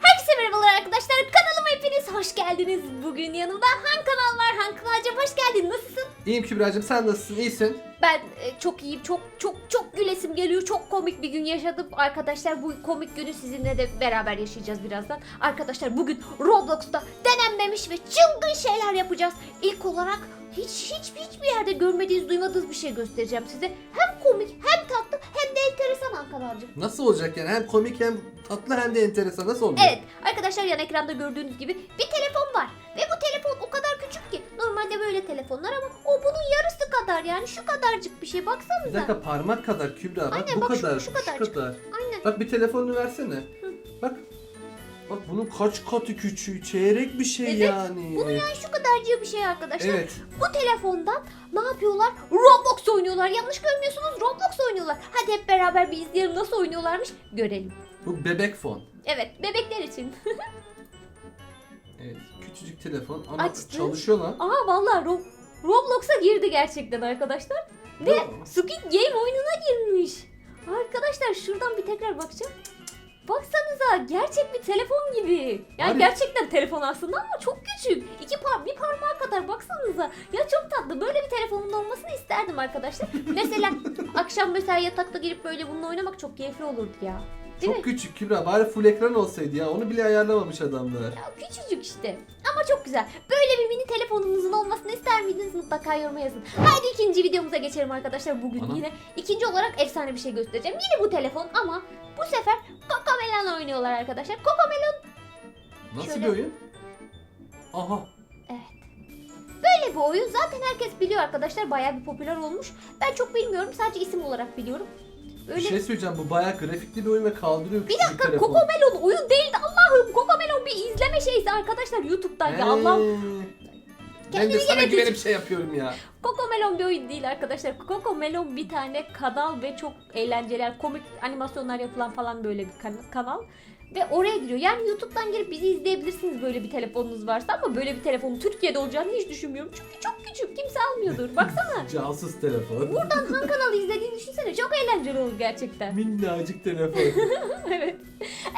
Herkese merhabalar arkadaşlar. Kanalıma hepiniz hoş geldiniz. Bugün yanımda Han kanal var. Han kanalcığım hoş geldin. Nasılsın? İyiyim Kübra'cığım sen nasılsın? İyisin. Ben e, çok iyiyim. Çok çok çok gülesim geliyor. Çok komik bir gün yaşadım. Arkadaşlar bu komik günü sizinle de beraber yaşayacağız birazdan. Arkadaşlar bugün Roblox'ta denenmemiş ve çılgın şeyler yapacağız. İlk olarak hiç hiç hiçbir yerde görmediğiniz, duymadığınız bir şey göstereceğim size. Hem komik, hem tatlı, hem de enteresan Han kanalcığım. Nasıl olacak yani? Hem komik hem tatlı hem de enteresan. Nasıl olacak? Evet arkadaşlar yan ekranda gördüğünüz gibi bir telefon var. Ve bu telefon o kadar küçük ki. Normalde böyle telefonlar ama o bunun yarısı kadar yani şu kadarcık bir şey Bir baksanıza. dakika parmak kadar Kübra. Bak Aynen, bu bak şu- kadar. şu kadarcık. Aynen. Bak bir telefonunu versene. Bak. Bunun kaç katı küçüğü. Çeyrek bir şey Evet, yani. Bunun yani şu kadarcık bir şey arkadaşlar. Evet. Bu telefondan ne yapıyorlar? Roblox oynuyorlar. Yanlış görmüyorsunuz Roblox oynuyorlar. Hadi hep beraber bir izleyelim nasıl oynuyorlarmış görelim. Bu bebek fon. Evet bebekler için. Evet. Küçücük telefon ama Açtı. çalışıyor lan. Aha vallahi Ro- Roblox'a girdi gerçekten arkadaşlar. Ve Ya, Squid Game oyununa girmiş. Arkadaşlar şuradan bir tekrar bakacağım. Baksanıza gerçek bir telefon gibi. Yani Abi- gerçekten telefon aslında ama çok küçük. İki par bir parmağa kadar baksanıza. Ya çok tatlı. Böyle bir telefonun olmasını isterdim arkadaşlar. Mesela akşam mesela yatakta girip böyle bununla oynamak çok keyifli olurdu ya. Çok küçük Kübra. Bari full ekran olsaydı ya. Onu bile ayarlamamış adamlar. Ya küçücük işte. Ama çok güzel. Böyle bir mini telefonunuzun olmasını ister miydiniz? Mutlaka yoruma yazın. Haydi ikinci videomuza geçelim arkadaşlar. Bugün Ana. yine ikinci olarak efsane bir şey göstereceğim. Yine bu telefon ama bu sefer Cocomelon oynuyorlar arkadaşlar. Cocomelon Nasıl Şöyle- bir oyun? Aha. böyle bir oyun. Zaten herkes biliyor arkadaşlar. Bayağı bir popüler olmuş. Ben çok bilmiyorum. Sadece isim olarak biliyorum. Böyle Bir şey söyleyeceğim. Bu bayağı grafikli bir oyun ve kaldırıyor Bir dakika telefonu. Cocomelon oyun değildi. Allah'ım Cocomelon bir izleme şeysi arkadaşlar YouTube'dan ya Allah'ım. Ben Kendini de sana güvenip şey yapıyorum ya. Cocomelon bir oyun değil arkadaşlar. Cocomelon bir tane kanal ve çok eğlenceler, komik animasyonlar yapılan falan böyle bir kan- kanal. Ve oraya giriyor. Yani YouTube'dan girip bizi izleyebilirsiniz böyle bir telefonunuz varsa ama böyle bir telefonun Türkiye'de olacağını hiç düşünmüyorum. Çünkü çok küçük. Kimse almıyordur. Baksana. Cansız telefon. Buradan Han kanalı izlediğini düşünsene. Çok eğlenceli olur gerçekten. Minnacık telefon. evet.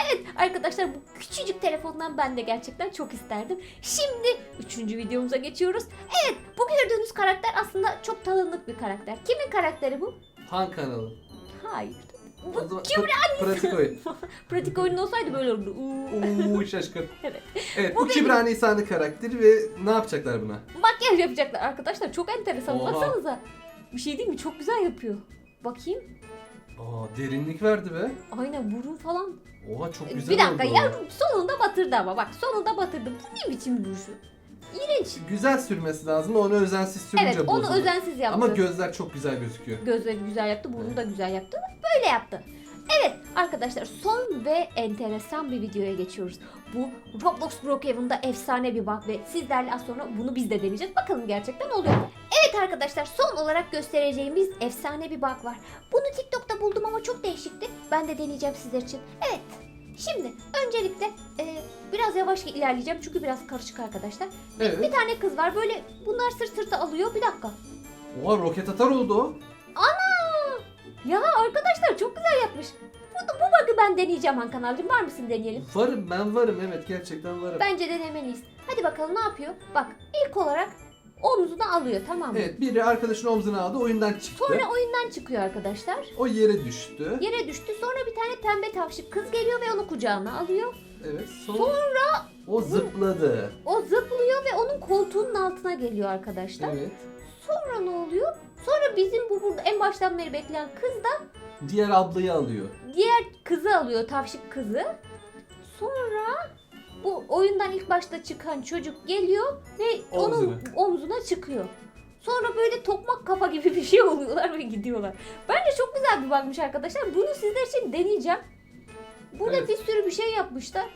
Evet arkadaşlar bu küçücük telefondan ben de gerçekten çok isterdim. Şimdi üçüncü videomuza geçiyoruz. Evet bu gördüğünüz karakter aslında çok tanınık bir karakter. Kimin karakteri bu? Han kanalı. Hayır. O Bu zaman Kübra. pra- pratik oyun. Pratik oyun olsaydı böyle olurdu. Uuu. Uuu şaşkın. Evet. Evet Bu bu Kübra Nisa'nın karakteri ve ne yapacaklar buna? Makyaj yapacaklar arkadaşlar. Çok enteresan. Oha. Baksanıza. Bir şey değil mi? Çok güzel yapıyor. Bakayım. Aa derinlik verdi be. Aynen burun falan. Oha çok güzel bir dakika oldu. ya sonunda batırdı ama bak sonunda batırdı. Bu ne biçim duruşu? İğrenç. Güzel sürmesi lazım. Onu özensiz sürünce Evet onu bozulur. özensiz yaptı. Ama gözler çok güzel gözüküyor. Gözleri güzel yaptı, burnu da güzel yaptı. Böyle yaptı. Evet arkadaşlar son ve enteresan bir videoya geçiyoruz. Bu Roblox Brookhaven'da efsane bir bug ve sizlerle az sonra bunu biz de deneyeceğiz. Bakalım gerçekten oluyor mu? Evet arkadaşlar son olarak göstereceğimiz efsane bir bug var. Bunu TikTok'ta buldum ama çok değişikti. Ben de deneyeceğim sizler için. Evet. Şimdi öncelikle e, biraz yavaş ilerleyeceğim çünkü biraz karışık arkadaşlar. Bir Evet. tane kız var böyle bunlar sırt sırta alıyor. Bir dakika. Oha roket atar oldu o. Ana! Ya arkadaşlar çok güzel yapmış. Bu, bu bug'ı ben deneyeceğim Han kanalcığım. Var mısın deneyelim? Varım ben varım evet gerçekten varım. Bence denemeliyiz. Hadi bakalım ne yapıyor? Bak ilk olarak omzuna alıyor tamam mı? Evet biri arkadaşın omzuna aldı oyundan çıktı. Sonra oyundan çıkıyor arkadaşlar. O yere düştü. Yere düştü. Sonra bir tane pembe tavşık kız geliyor ve onu kucağına alıyor. Evet sonra, o zıpladı. O zıplıyor ve onun koltuğunun altına geliyor arkadaşlar. Evet. Sonra ne oluyor? Sonra bizim bu burada en baştan beri bekleyen kız da Diğer ablayı alıyor. diğer kızı alıyor, tavşık kızı. Sonra bu oyundan ilk başta çıkan çocuk geliyor ve onun Omzuna. çıkıyor. Sonra böyle tokmak kafa gibi bir şey oluyorlar ve gidiyorlar. Bence çok güzel bir bakmış arkadaşlar. Bunu sizler için deneyeceğim. Burada Evet. bir sürü bir şey yapmışlar.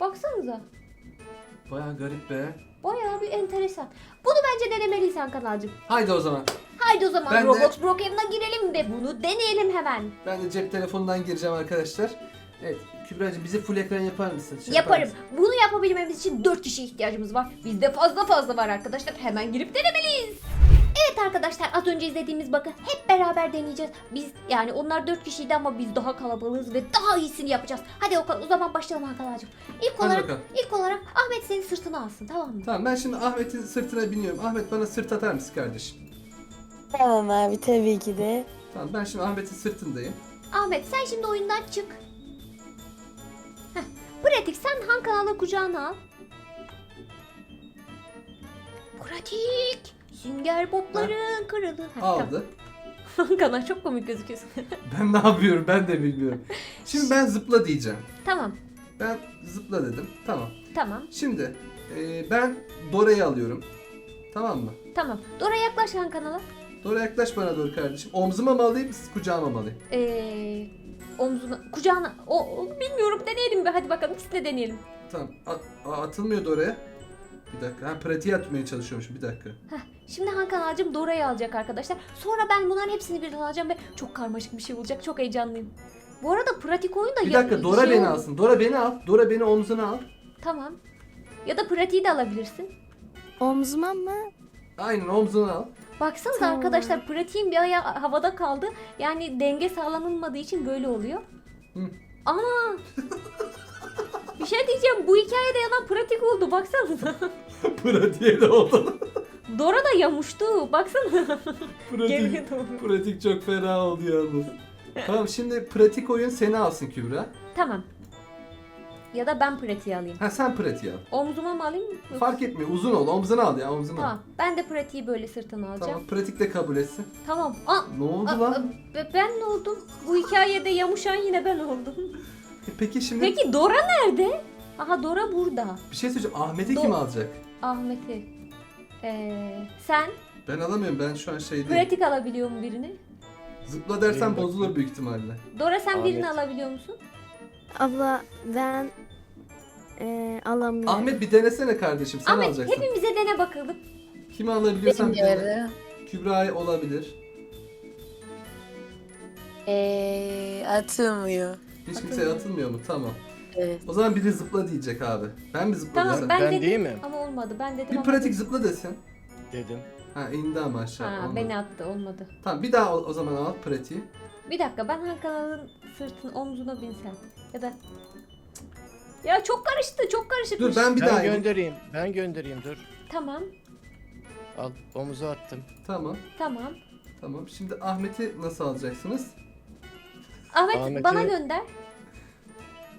Baksanıza. Baya garip be. Bayağı bir enteresan. Bunu bence denemeliyiz kanalcığım. Haydi o zaman. Haydi o zaman Ben de- Roblox Brookhaven'a girelim ve bunu deneyelim hemen. Ben de cep telefonundan gireceğim arkadaşlar. Evet Kübra'cığım bize full ekran yapar mısın? Şey yapar Yaparım. mısın? Bunu yapabilmemiz için 4 kişiye ihtiyacımız var. Bizde fazla fazla var arkadaşlar. Hemen girip denemeliyiz. Evet arkadaşlar az önce izlediğimiz bakın hep beraber deneyeceğiz. Biz yani onlar 4 kişiydi ama biz daha kalabalığız ve daha iyisini yapacağız. Hadi o, o zaman başlayalım Hakan'cığım. İlk Hadi olarak bakalım. ilk olarak Ahmet seni sırtına alsın tamam mı? Tamam ben şimdi Ahmet'in sırtına biniyorum. Ahmet bana sırt atar mısın kardeşim? Tamam abi tabii ki de. Tamam ben şimdi Ahmet'in sırtındayım. Ahmet sen şimdi oyundan çık. Pratik sen Han kanalı kucağına al. Pratik. Sünger bobların kralı. Heh, tamam. Aldı. Han kanal çok komik gözüküyorsun. Ben ne yapıyorum ben de bilmiyorum. Şimdi ben zıpla diyeceğim. tamam Ben zıpla dedim. Tamam. tamam Şimdi e, ben Dora'yı alıyorum. Tamam mı? tamam. Dora yaklaş Han kanala. Dora yaklaş bana doğru kardeşim. Omzuma mı alayım, kucağıma mı alayım? Ee, omzuna, kucağına. O, o- bilmiyorum deneyelim bir. Hadi bakalım ikisini de deneyelim. Tamam. A- a- atılmıyor Dora'ya. Bir dakika. Ha pratiğe atmaya çalışıyormuşum. Bir dakika. Heh, şimdi Han kanalcığım Dora'yı alacak arkadaşlar. Sonra ben bunların hepsini birden alacağım ve çok karmaşık bir şey olacak. Çok heyecanlıyım. Bu arada pratik oyun da Bir ya- dakika. Dora şey beni oldu. alsın. Dora beni al. Dora beni omzuna al. Tamam. Ya da pratiği de alabilirsin. Omzuma mı? Aynen omzuna al. Baksanıza Tamam. arkadaşlar pratiğin bir ayağı havada kaldı. Yani denge sağlanılmadığı için böyle oluyor. Hı. Ana! bir şey diyeceğim. Bu hikayede yalan pratik oldu. Baksanıza. Pratiğe de oldu. Dora da yamuştu. Baksana. Geriye pratik, doğru. pratik çok fena oldu yalnız. tamam şimdi pratik oyun seni alsın Kübra. Tamam. Ya da ben pratiği alayım. Ha sen pratiği al. Omzuma mı alayım? Yoksa- Fark etmiyor. Uzun ol. Omzuna al ya omzuna al. Tamam. Ben de pratiği böyle sırtına alacağım. Tamam. Pratik de kabul etsin. Tamam. Aa, Ne oldu aa, lan? aa, ben ne oldum? Bu hikayede yamuşan yine ben oldum. E Peki şimdi Peki Dora nerede? Aha Dora burada. bir şey söyleyeceğim. Ahmet'i Do- kim alacak? Ahmet'i. Ee, sen Ben alamıyorum. Ben şu an şeydeyim. pratik alabiliyor mu birini? Zıpla dersen Benim bozulur büyük ihtimalle. Dora sen birini Ahmet. alabiliyor musun? Abla ben eee alamıyorum. Ahmet bir denesene kardeşim. Sen Ahmet alacaksın. hepimize dene bakalım. Kimi alabiliyorsan bir dene. Bilmiyorum. Kübra'yı olabilir. Eee atılmıyor. Hiç kimseye atılmıyor mu? Tamam. Evet. O zaman biri zıpla diyecek abi. Ben mi zıpla Tamam desem? ben, Ben dedim değil mi? ama olmadı. Ben dedim Bir ama pratik zıpla desin. Dedim. Ha indi ama aşağı. Ha, olmadı. beni attı olmadı. Tamam bir daha o, o zaman al pratiği. Bir dakika ben Han kanalın sırtın omzuna binsem. Ya da ya çok karıştı çok karışıkmış. Dur ben bir ben daha ineyim. göndereyim. Ben göndereyim dur. Tamam Al omuza attım. Tamam. tamam. Tamam. Şimdi Ahmet'i nasıl alacaksınız? Ahmet Ahmet'i- bana gönder.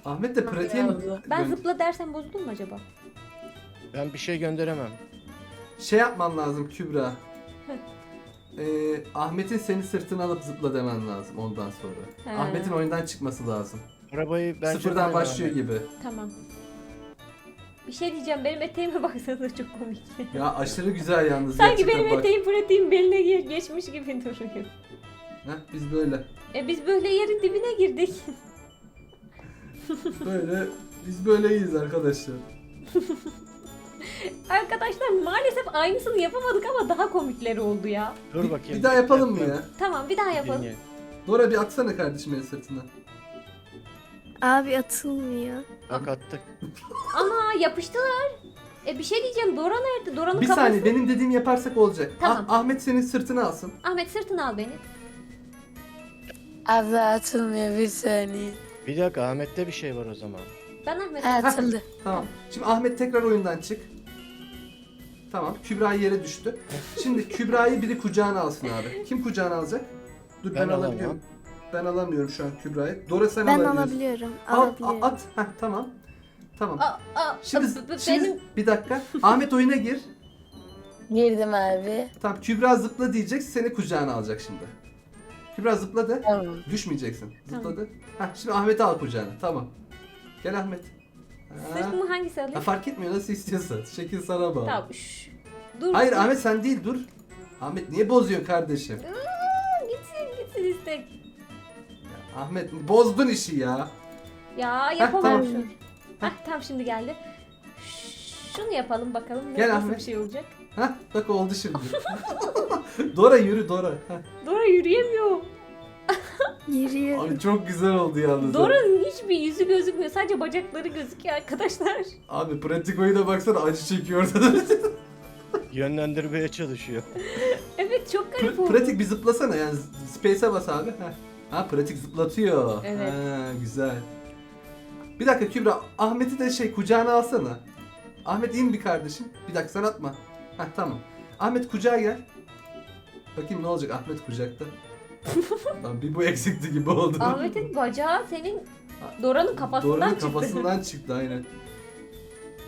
Ahmet de pratiğe mi? abla. Ben gön- zıpla dersem bozulur mu acaba? Ben bir şey gönderemem. Şey yapman lazım Kübra. Ee, Ahmet'in seni sırtına alıp zıpla demen lazım ondan sonra. He. Ahmet'in oyundan çıkması lazım. Arabayı ben Sıfırdan başlıyor abi. gibi. Tamam. Bir şey diyeceğim benim eteğime baksanıza çok komik. Ya aşırı güzel yalnız. Sanki gerçekten benim bak. eteğim pratiğim beline ge- geçmiş gibi duruyor. Heh, biz böyle. E biz böyle yerin dibine girdik. Böyle. Biz böyleyiz arkadaşlar. Arkadaşlar maalesef aynısını yapamadık ama daha komikleri oldu ya. Dur Bir, bakayım. bir daha yapalım mı ya? Tamam bir daha yapalım. Dinle. Dora bir atsana kardeşim el sırtına. Abi atılmıyor. Bak attık. Ama yapıştılar. E bir şey diyeceğim Dora nerede? Dora'nın Bir kafası. saniye benim dediğimi yaparsak olacak. Tamam. Ah- Ahmet senin sırtına alsın. Ahmet sırtına al beni. Abla atılmıyor bir saniye. Bir dakika Ahmet'te bir şey var o zaman. Ben Ahmet. Ha, atıldı. Tamam. Şimdi Ahmet tekrar oyundan çık. Tamam. Kübra yere düştü. Şimdi Kübra'yı biri kucağına alsın abi. Kim kucağına alacak? Dur ben, Ben alabiliyorum. alamam. Ben alamıyorum şu an Kübra'yı. Dora sen Ben alabiliyorsun. alabiliyorum. Al, Alabiliyorum. a- at. Heh, tamam. Tamam. Aa, aa, Şimdi, b- b- şimdi benim bir dakika. Ahmet oyuna gir. Girdim abi. Tamam Kübra zıpla diyecek seni kucağına alacak şimdi. Kübra zıpla de. Tamam. Düşmeyeceksin. Tamam. Zıpladı. Heh, şimdi Ahmet'i al kucağına. Tamam. Gel Ahmet. Ha. sırtımı hangisi Ha, alayım? fark etmiyor nasıl istiyorsan. Şekil sana bağlı. Tamam. şş. Dur. Hayır dur. Ahmet sen değil dur. Ahmet niye bozuyorsun kardeşim? Aa, Gitsin gitsin istek. Ya, Ahmet bozdun işi ya. Ya yapamam tamam. şunu. Hah tamam şimdi geldi. Şunu yapalım bakalım ne- Gel nasıl Ahmet. bir şey olacak. Hah bak oldu şimdi. Dora yürü Dora. Dora yürüyemiyor. Yürüyor. Abi çok güzel oldu yalnız. Dora'nın hiçbir yüzü gözükmüyor. Sadece bacakları gözüküyor arkadaşlar. Abi pratik oyuna baksana acı çekiyor orada. Yönlendirmeye çalışıyor. Evet çok garip oldu. pratik bir zıplasana yani space'e bas abi. Heh. Ha pratik zıplatıyor. Evet. Ha, güzel. Bir dakika Kübra Ahmet'i de şey kucağına alsana. Ahmet in bir kardeşim. Bir dakika sen atma. Heh tamam. Ahmet kucağa gel. Bakayım ne olacak Ahmet kucakta. Lan bir bu eksikti gibi oldu. Ahmet'in bacağı senin Dora'nın kafasından Dora'nın çıktı. kafasından çıktı aynen.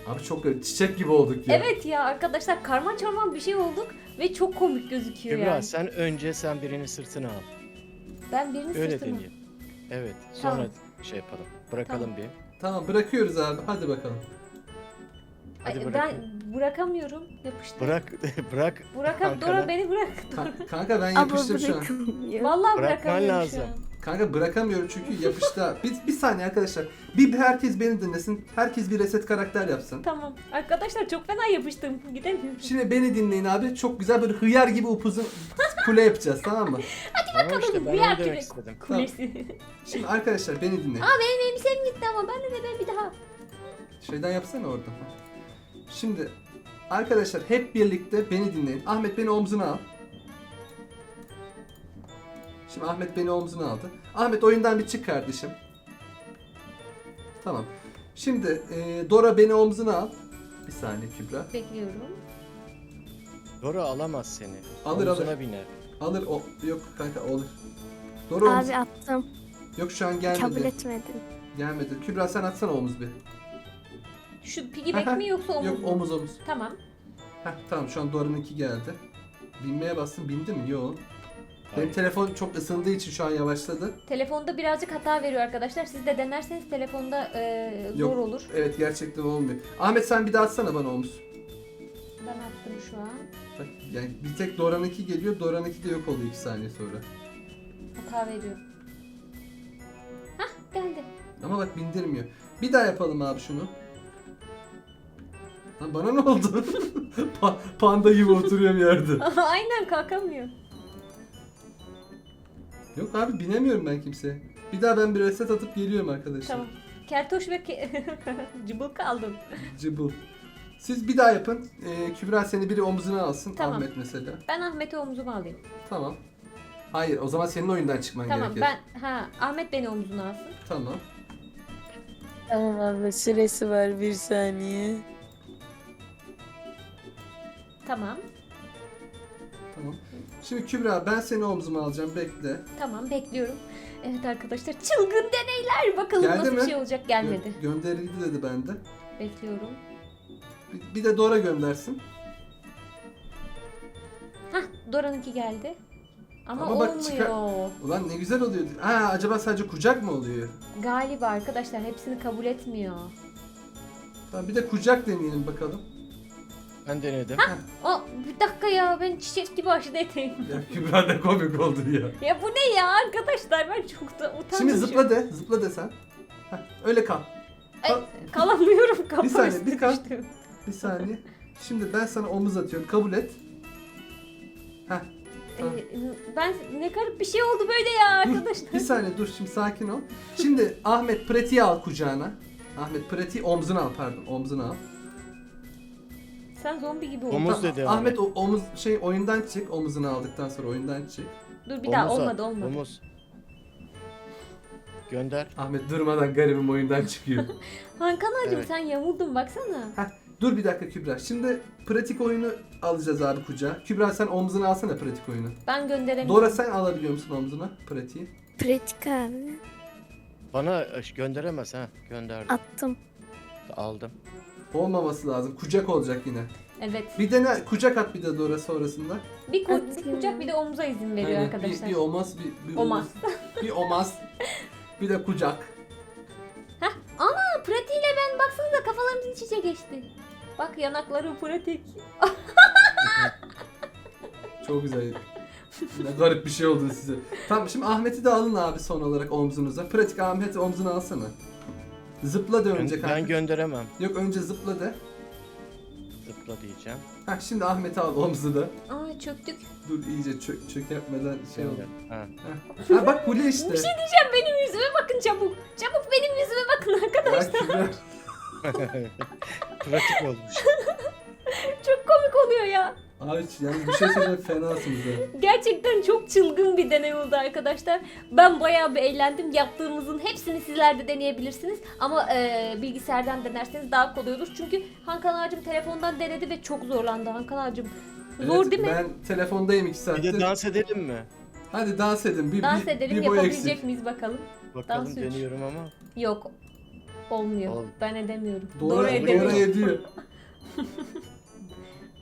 Abi çok garip. Çiçek gibi olduk ya. Evet ya arkadaşlar karman çorman bir şey olduk ve çok komik gözüküyor Kübra yani. sen önce sen birini sırtına al. Ben birini Öyle sırtıma. deneyelim. Evet sonra Tamam. şey yapalım. Bırakalım bir. Tamam bırakıyoruz abi. Hadi bakalım. Hadi Ay, bırakın. ben bırakamıyorum. Yapıştı. Bırak bırak. Bırakam Kankana. Dora beni bırak. Ka- kanka ben yapıştım şu an. bırakılmıyor. Vallahi Bırakman bırakamıyorum lazım. şu an. Kanka bırakamıyorum çünkü yapıştı. bir, bir saniye arkadaşlar. Bir herkes beni dinlesin. Herkes bir reset karakter yapsın. Tamam. Arkadaşlar çok fena yapıştım. Gidemiyorum. Şimdi beni dinleyin abi. Çok güzel böyle hıyar gibi upuzun kule yapacağız tamam mı? Tamam işte ben onu gibi demek istedim. kulesi. Şimdi arkadaşlar beni dinleyin. Aa benim elbisem gitti ama ben de ben bir daha. Şeyden yapsana orada. Şimdi arkadaşlar hep birlikte beni dinleyin. Ahmet beni omzuna al. Şimdi Ahmet beni omzuna aldı. Ahmet oyundan bir çık kardeşim. Tamam. Şimdi e, Dora beni omzuna al. Bir saniye Kübra. Bekliyorum. Dora alamaz seni. Alır, Omzuna alır. biner. Alır o yok kanka olur. Dora omuz. Abi attım. Yok şu an gelmedi. Kabul etmedin. Gelmedi. Kübra sen atsana omuz bir. Şu piggyback mi yoksa omuz Yok mu? omuz omuz. Tamam. Heh, tamam şu an Dora'nınki geldi. Binmeye bastım bindi mi? Yok. Benim Hayır. telefon çok ısındığı için şu an yavaşladı. Telefonda birazcık hata veriyor arkadaşlar. Siz de denerseniz telefonda e, zor Yok. olur. Evet gerçekten olmuyor. Ahmet sen bir daha atsana bana omuz. Ben attım şu an. Bak, yani bir tek Dora'nınki geliyor. Dora'nınki de yok oluyor 2 saniye sonra. Hata veriyor. Hah geldi. Ama bak bindirmiyor. Bir daha yapalım abi şunu. Lan bana ne oldu? Pa- panda gibi oturuyor bir yerde. Aynen kalkamıyor. Yok abi binemiyorum ben kimseye. Bir daha ben bir reset atıp geliyorum arkadaşlar. Tamam. Kertoş ve ke- cıbıl kaldım. Cıbıl. Siz bir daha yapın. Ee, Kübra seni biri omzuna alsın. Tamam. Ahmet mesela. Ben Ahmet'i omzuma alayım. Tamam. Hayır o zaman senin oyundan çıkman Tamam gerekir. ben ha Ahmet beni omzuna alsın. Tamam. Tamam abi süresi var bir saniye. Tamam. Tamam. Şimdi Kübra ben seni omzuma alacağım bekle. Tamam bekliyorum. Evet arkadaşlar çılgın deneyler. Bakalım Geldi nasıl bir mi? şey olacak. Gelmedi. Gö- gönderildi dedi bende. Bekliyorum. Bir, bir de Dora göndersin. Hah Dora'nınki geldi. Ama, Ama bak olmuyor. çıkar- Ulan ne güzel oluyor. Ha acaba sadece kucak mı oluyor? Galiba arkadaşlar hepsini kabul etmiyor. Tamam bir de kucak deneyelim bakalım. Ben denedim. Aa bir dakika ya ben çiçek gibi aşıda eteğim. Ya Kübra ne komik oldu ya. ya bu ne ya arkadaşlar ben çok da utandım. Şimdi zıpla de. Zıpla de sen. Heh, öyle kal. Kal- Kalamıyorum kapı Bir saniye, bir kal. düştüm. Bir saniye. Şimdi ben sana omuz atıyorum. Kabul et. Heh. Tamam. Ee, ben ne garip bir şey oldu böyle ya Dur, arkadaşlar. bir saniye dur şimdi sakin ol. Şimdi Ahmet pratiği al kucağına. Ahmet pratiği omzuna al pardon omzuna al. Sen zombi gibi oldun. Omuz dedi Ahmet Ahmet. o, omuz şey oyundan çık omuzunu aldıktan sonra oyundan çık. Dur bir daha Omuz at, olmadı olmadı. Omuz. Gönder. Ahmet durmadan garibim oyundan çıkıyor. Hankanacığım Evet. sen yamuldun baksana. Heh, dur bir dakika Kübra. Şimdi pratik oyunu alacağız abi kucağa. Kübra sen omzuna alsana pratik oyunu. Ben gönderemiyorum. Dora sen alabiliyor musun omzuna pratiği? Pratik abi. Bana e, gönderemez ha. Gönderdim. Attım. Aldım. Olmaması lazım. Kucak olacak yine. Evet. Bir dene kucak at bir de Dora sonrasında. Bir, ku- bir kucak bir de omuza izin veriyor Aynen. arkadaşlar. Bir, bir omaz, bir, bir Omaz. bir omaz. Bir de kucak. Ana pratiğiyle ben baksanıza kafalarımız iç içe geçti. Bak yanakları pratik. Çok güzel. ne garip bir şey oldu size. Tamam şimdi Ahmet'i de alın abi son olarak omzunuza. Pratik Ahmet'i omzuna alsana. Zıpla de önce Ben, kanka. ben gönderemem. Yok önce zıpla de. Zıpla diyeceğim. Heh şimdi Ahmet'i al omzuna. Aa çöktük. Dur iyice çök, çökertmeden şey oldu. Ha. Heh. Ha bak kule işte. Bir şey diyeceğim benim yüzüme bakın çabuk. Çabuk benim yüzüme bakın arkadaşlar. Pratik olmuş. Çok komik oluyor ya. Abi yani bir şey söyleyeceğim fenasınız ha. Gerçekten çok çılgın bir deney oldu arkadaşlar. Ben bayağı bir eğlendim. Yaptığımızın hepsini sizler de deneyebilirsiniz. Ama e, bilgisayardan denerseniz daha kolay olur. Çünkü Hakan ağacım telefondan denedi ve çok zorlandı Hakan ağacım. Zor Evet, değil mi? Ben telefondayım 2 Bir saattir. de dans edelim mi? Hadi dans edin. Bir, Dans bir, edelim bir boy yapabilecek eksik. miyiz bakalım. Bakalım Dans üç. deniyorum ama. Yok. Olmuyor. Ol- Ben edemiyorum. Doğru, Doğru doğru edemiyorum. ediyor.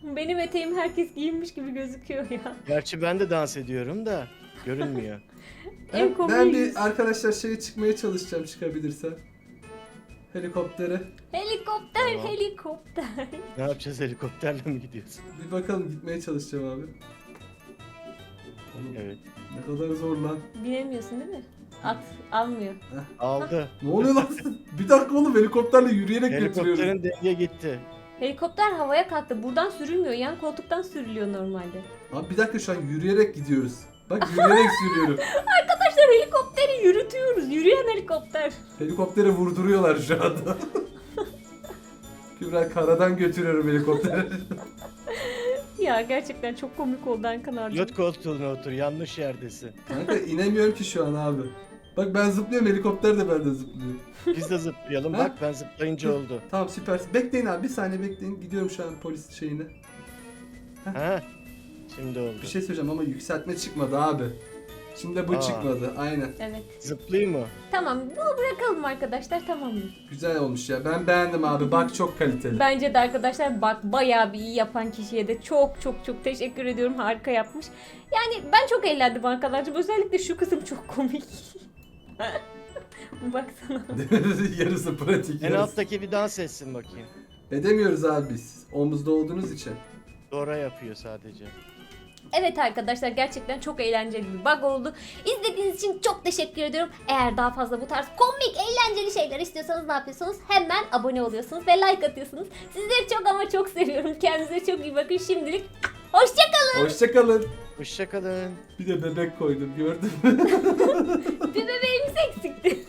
Benim eteğim herkes giyinmiş gibi gözüküyor ya. Gerçi ben de dans ediyorum da görünmüyor. En Ben, komiği ben bir arkadaşlar şeye çıkmaya çalışacağım çıkabilirsem. Helikoptere. Helikopter, Tamam. helikopter. ne yapacağız helikopterle mi gidiyorsun? Bir bakalım gitmeye çalışacağım abi. Oğlum, Evet. Ne kadar zor lan. Binemiyorsun değil mi? At almıyor. Aldı. Ne oluyor lan? bir dakika oğlum helikopterle yürüyerek götürüyoruz. Helikopterin denge gitti. Helikopter havaya kalktı. Buradan sürülmüyor. Yan koltuktan sürülüyor normalde. Abi bir dakika şu an yürüyerek gidiyoruz. Bak yürüyerek sürüyorum. Arkadaşlar helikopteri yürütüyoruz. Yürüyen helikopter. Helikoptere vurduruyorlar şu anda. Kübra karadan götürüyorum helikopteri. Ya gerçekten çok komik oldu Hakan abi. Pilot koltuğuna otur yanlış yerdesin. Kanka inemiyorum ki şu an abi. Bak ben zıplıyorum helikopter de benden zıplıyor. Biz de zıplayalım Ha? bak ben zıplayınca oldu. Tamam süpersin. Bekleyin abi bir saniye bekleyin. Gidiyorum şu an polis şeyine. Ha? Şimdi oldu. Bir şey söyleyeceğim ama yükseltme çıkmadı abi. Şimdi bu Aa. çıkmadı. Aynen. Evet. Zıplayayım mı? Tamam bunu bırakalım arkadaşlar tamam mı? Güzel olmuş ya. Ben beğendim abi. Bak çok kaliteli. Bence de arkadaşlar bak bayağı bir iyi yapan kişiye de çok çok çok teşekkür ediyorum. Harika yapmış. Yani ben çok eğlendim arkadaşlar. Özellikle şu kısım çok komik. Baksana. yarısı pratik En yarısı. alttaki bir dans etsin bakayım. Edemiyoruz abi biz. Omuzda olduğunuz için. Dora yapıyor sadece. Evet arkadaşlar gerçekten çok eğlenceli bir bug oldu. İzlediğiniz için çok teşekkür ediyorum. Eğer daha fazla bu tarz komik, eğlenceli şeyler istiyorsanız ne yapıyorsunuz? Hemen abone oluyorsunuz ve like atıyorsunuz. Sizleri çok ama çok seviyorum. Kendinize çok iyi bakın. Şimdilik hoşçakalın. Hoşçakalın. Hoşçakalın. Bir de bebek koydum gördün mü? Bir bebeğimiz eksik.